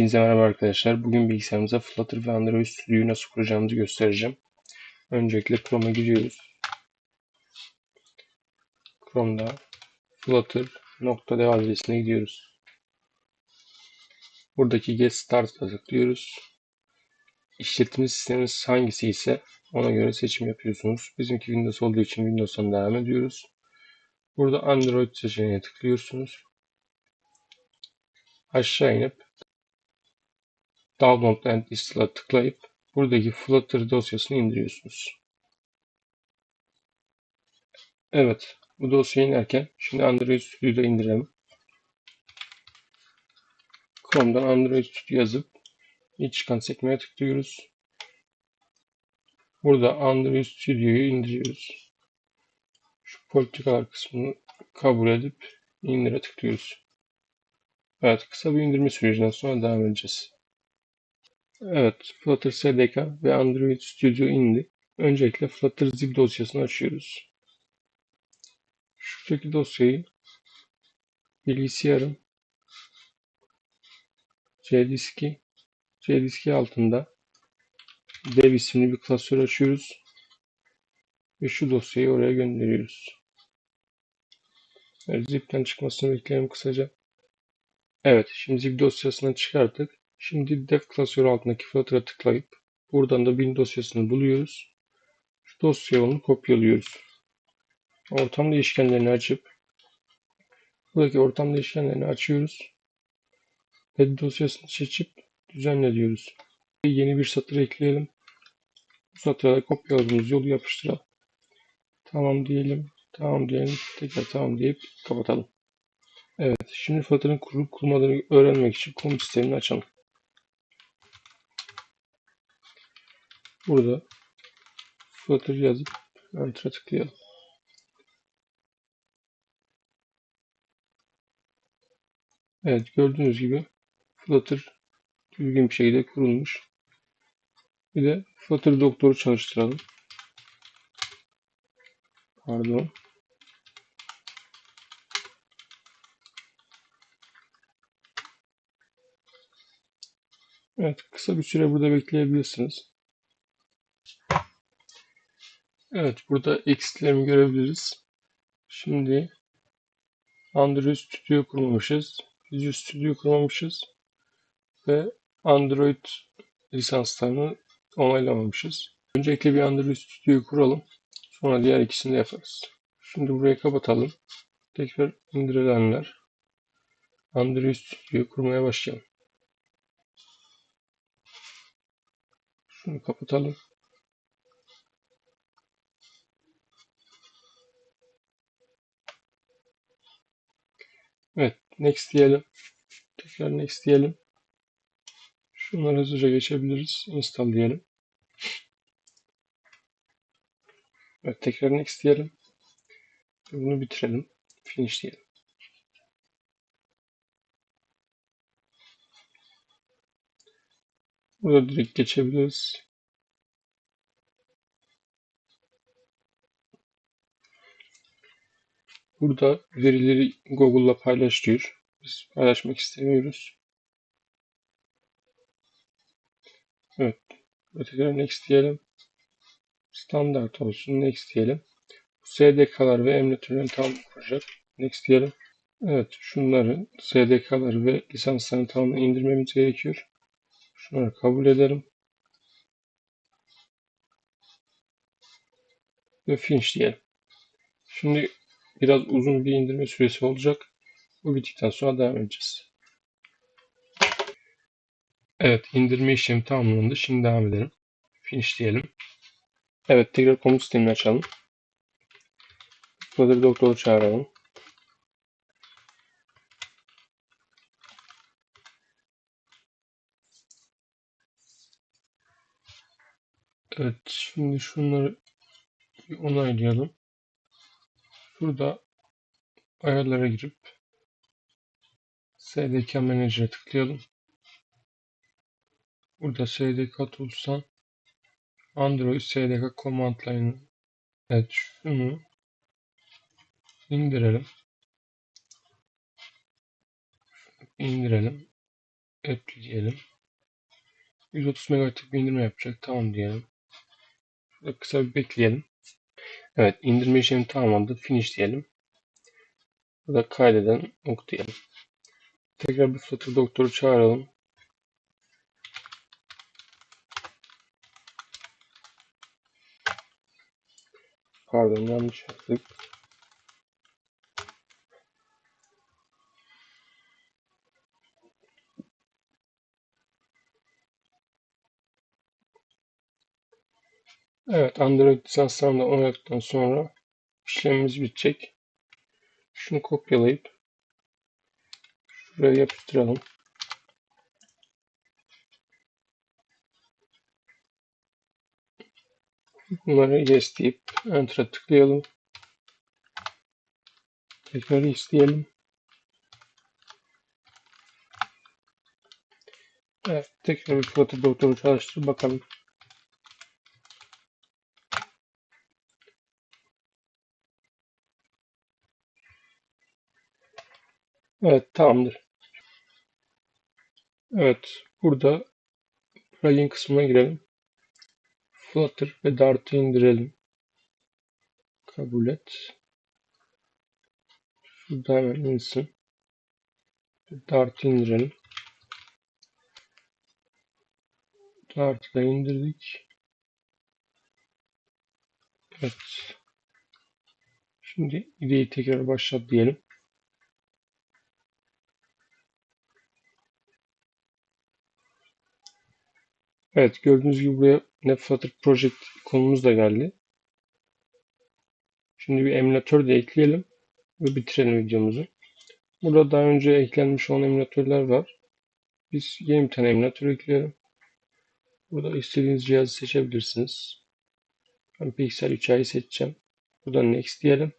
Hepinize merhaba arkadaşlar. Bugün bilgisayarımıza Flutter ve Android Studio'yu nasıl kuracağımızı göstereceğim. Öncelikle Chrome'a giriyoruz. Chrome'da flutter.dev adresine gidiyoruz. Buradaki Get Start'a tıklıyoruz. İşletim sisteminiz hangisi ise ona göre seçim yapıyorsunuz. Bizimki Windows olduğu için Windows'tan devam ediyoruz. Burada Android seçeneğine tıklıyorsunuz. Aşağı inip Download and Install'a tıklayıp buradaki Flutter dosyasını indiriyorsunuz. Evet, bu dosyayı inerken şimdi Android Studio'da indirelim. Chrome'dan Android Studio yazıp ilk çıkan sekmeye tıklıyoruz. Burada Android Studio'yu indiriyoruz. Şu politikalar kısmını kabul edip indire tıklıyoruz. Evet, kısa bir indirme sürecinden sonra devam edeceğiz. Evet, Flutter SDK ve Android Studio indi. Öncelikle Flutter zip dosyasını açıyoruz. Şuradaki dosyayı bilgisayarın C diski C diski altında dev isimli bir klasör açıyoruz ve şu dosyayı oraya gönderiyoruz. Evet, zipten çıkmasını bekleyelim kısaca. Evet, şimdi zip dosyasından çıkarttık. Şimdi dev klasörü altındaki Flutter'a tıklayıp buradan da bin dosyasını buluyoruz. Şu dosyaya onu kopyalıyoruz. Ortam değişkenlerini açıp buradaki ortam değişkenlerini açıyoruz. Ve dosyasını seçip düzenle diyoruz. Yeni bir satır ekleyelim. Bu satıra da kopyaladığımız yolu yapıştıralım. Tamam diyelim. Tamam diyelim. Tekrar tamam deyip kapatalım. Evet. Şimdi Flutter'ın kurup kurmadığını öğrenmek için komut sistemini açalım. Burada Flutter yazıp Enter'a tıklayalım. Evet gördüğünüz gibi Flutter düzgün bir şekilde kurulmuş. Bir de Flutter doktoru çalıştıralım. Pardon. Evet kısa bir süre burada bekleyebilirsiniz. Evet burada eksiklerimi görebiliriz. Şimdi Android Studio kurmamışız. Visual Studio kurmamışız. Ve Android lisanslarını onaylamamışız. Öncelikle bir Android Studio kuralım. Sonra diğer ikisini de yaparız. Şimdi burayı kapatalım. Tekrar indirilenler. Android Studio kurmaya başlayalım. Şunu kapatalım. Evet, next diyelim. Tekrar next diyelim. Şunları hızlıca geçebiliriz. Install diyelim. Evet, tekrar next diyelim. Bunu bitirelim. Finish diyelim. Burada direkt geçebiliriz. Burada verileri Google'la paylaş diyor. Biz paylaşmak istemiyoruz. Evet. Tekrar next diyelim. Standart olsun. Next diyelim. SDK'lar ve emülatörlerini tam kuracak. Next diyelim. Evet. Şunları SDK'ları ve lisanslarını tamamen indirmemiz gerekiyor. Şunları kabul edelim. Ve finish diyelim. Şimdi biraz uzun bir indirme süresi olacak. Bu bittikten sonra devam edeceğiz. Evet indirme işlemi tamamlandı. Şimdi devam edelim. Finish diyelim. Evet tekrar komut sistemini açalım. Flutter doktoru çağıralım. Evet şimdi şunları bir onaylayalım. Burada ayarlara girip SDK Manager'e tıklayalım. Burada SDK Tools'tan Android SDK Command Line Evet şunu indirelim. İndirelim. Apply diyelim. 130 MB'lık bir indirme yapacak. Tamam diyelim. Şurada kısa bir bekleyelim. Evet indirme işlemi tamamlandı. Finish diyelim. Burada kaydeden ok diyelim. Tekrar bir Flutter doktoru çağıralım. Pardon yanlış yaptık. Evet Android lisanslarını oynadıktan sonra işlemimiz bitecek. Şunu kopyalayıp şuraya yapıştıralım. Bunları yes deyip Enter'a tıklayalım. Tekrar yes diyelim. Evet, tekrar bir doktoru çalıştır bakalım. Evet, tamamdır. Evet, burada plugin kısmına girelim. Flutter ve Dart'ı indirelim. Kabul et. Şurada hemen insin. Dart'ı indirelim. Dart'ı da indirdik. Evet. Şimdi ideyi tekrar başlat diyelim. Evet gördüğünüz gibi buraya NetFlutter Project konumuz da geldi. Şimdi bir emülatör de ekleyelim ve bitirelim videomuzu. Burada daha önce eklenmiş olan emülatörler var. Biz yeni bir tane emülatör ekleyelim. Burada istediğiniz cihazı seçebilirsiniz. Ben Pixel 3a'yı seçeceğim. Buradan Next diyelim.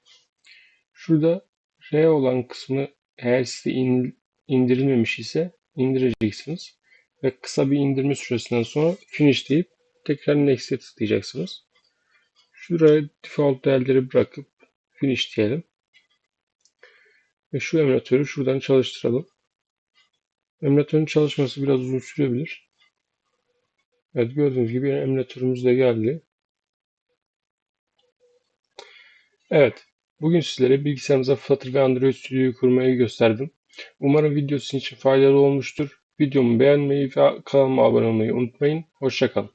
Şurada R olan kısmını eğer size indirilmemiş ise indireceksiniz. Ve kısa bir indirme süresinden sonra Finish deyip tekrar Next'e tıklayacaksınız. Şuraya default değerleri bırakıp Finish diyelim. Ve şu emülatörü şuradan çalıştıralım. Emülatörün çalışması biraz uzun sürebilir. Evet gördüğünüz gibi emülatörümüz de geldi. Evet. Bugün sizlere bilgisayarımıza Flutter ve Android Studio'yu kurmayı gösterdim. Umarım video sizin için faydalı olmuştur. Videomu beğenmeyi ve kanalıma abone olmayı unutmayın. Hoşçakalın.